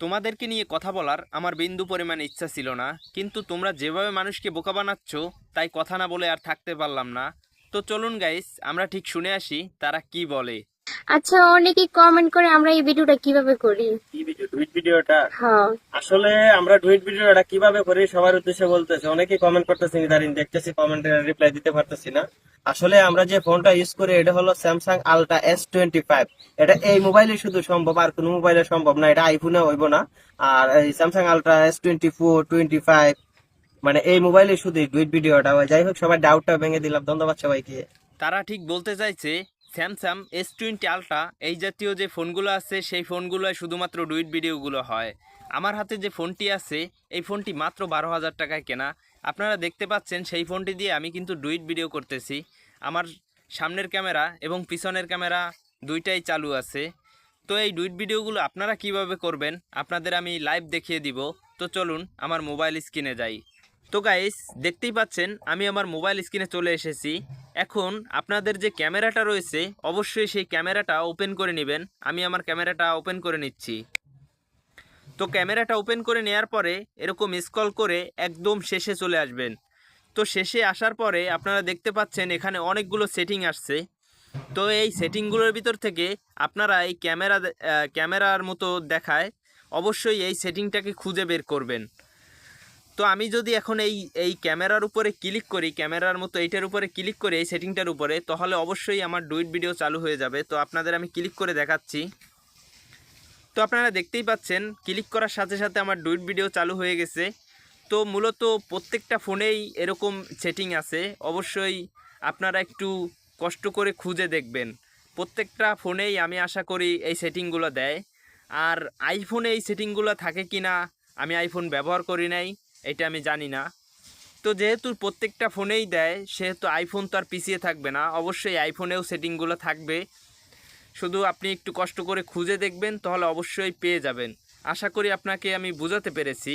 তোমাদেরকে নিয়ে কথা বলার আমার বিন্দু পরিমাণ ইচ্ছা ছিল না কিন্তু তোমরা যেভাবে মানুষকে বোকা বানাচ্ছ তাই কথা না বলে আর থাকতে পারলাম না। তো চলুন গাইস আমরা ঠিক শুনে আসি তারা কি বলে। আচ্ছা অনেকে কমেন্ট করে আমরা এই ভিডিওটা কীভাবে করি? টুইট ভিডিওটা হ্যাঁ। আসলে আমরা টুইট ভিডিওটা কীভাবে করি সবার উদ্দেশ্যে বলতেছে অনেকেই কমেন্ট করতেছি ইদারিং দেখতেছি কমেন্টের রিপ্লাই দিতে পারতেছি না। আসলে আমরা যে ফোনটা ইউজ করি, এটা হলো Samsung ultra S twenty five এটা এই মোবাইলে শুধু সম্ভব, আর কোনো মোবাইলে সম্ভব না, এটা আইফোনে হইব না। আর এই Samsung ultra S twenty four twenty five মানে এই মোবাইলে শুধু টুইট ভিডিওটা হয়। যাই হোক সবাই ডাউটটা ভেঙে দিলাম। ধন্যবাদ সবাইকে। তারা ঠিক বলতে চাইছে স্যামসাং এস টোয়েন্টি আলট্রা এই জাতীয় যে ফোনগুলো আছে, সেই ফোনগুলোয় শুধুমাত্র ডুইট ভিডিওগুলো হয়। আমার হাতে যে ফোনটি আছে, এই ফোনটি মাত্র বারো হাজার টাকায় কেনা। আপনারা দেখতে পাচ্ছেন, সেই ফোনটি দিয়ে আমি কিন্তু ডুইট ভিডিও করতেছি। আমার সামনের ক্যামেরা এবং পিছনের ক্যামেরা দুইটাই চালু আছে। তো এই ডুইট ভিডিওগুলো আপনারা কীভাবে করবেন? আপনাদের আমি লাইভ দেখিয়ে দিব। তো চলুন আমার মোবাইল স্ক্রিনে যাই। তো গাইস দেখতেই পাচ্ছেন, আমি আমার মোবাইল স্ক্রিনে চলে এসেছি। এখন আপনাদের যে ক্যামেরাটা রয়েছে, অবশ্যই সেই ক্যামেরাটা ওপেন করে নেবেন। আমি আমার ক্যামেরাটা ওপেন করে নিচ্ছি। তো ক্যামেরাটা ওপেন করে নেওয়ার পরে এরকম স্ক্রল করে একদম শেষে চলে আসবেন। তো শেষে আসার পরে আপনারা দেখতে পাচ্ছেন এখানে অনেকগুলো সেটিং আসছে। তো এই সেটিংগুলোর ভিতর থেকে আপনারা এই ক্যামেরা ক্যামেরার মতো দেখায় অবশ্যই এই সেটিংটাকে খুঁজে বের করবেন। তো আমি যদি এখন এই এই ক্যামেরার উপরে ক্লিক করি, ক্যামেরার মতো এইটার উপরে ক্লিক করি, এই সেটিংটার উপরে, তাহলে অবশ্যই আমার ডুইট ভিডিও চালু হয়ে যাবে। তো আপনাদের আমি ক্লিক করে দেখাচ্ছি। তো আপনারা দেখতেই পাচ্ছেন ক্লিক করার সাথে সাথে আমার ডুইট ভিডিও চালু হয়ে গেছে। তো মূলত প্রত্যেকটা ফোনেই এরকম সেটিং আছে। অবশ্যই আপনারা একটু কষ্ট করে খুঁজে দেখবেন। প্রত্যেকটা ফোনেই আমি আশা করি এই সেটিংগুলো দেয়। আর আইফোনে এই সেটিংগুলো থাকে কি না আমি আইফোন ব্যবহার করি নাই, এটা আমি জানি না। তো যেহেতু প্রত্যেকটা ফোনেই দেয়, সেহেতু আইফোন তো আর পিছিয়ে থাকবে না, অবশ্যই আইফোনেও সেটিংগুলো থাকবে। শুধু আপনি একটু কষ্ট করে খুঁজে দেখবেন, তাহলে অবশ্যই পেয়ে যাবেন। আশা করি আপনাকে আমি বোঝাতে পেরেছি।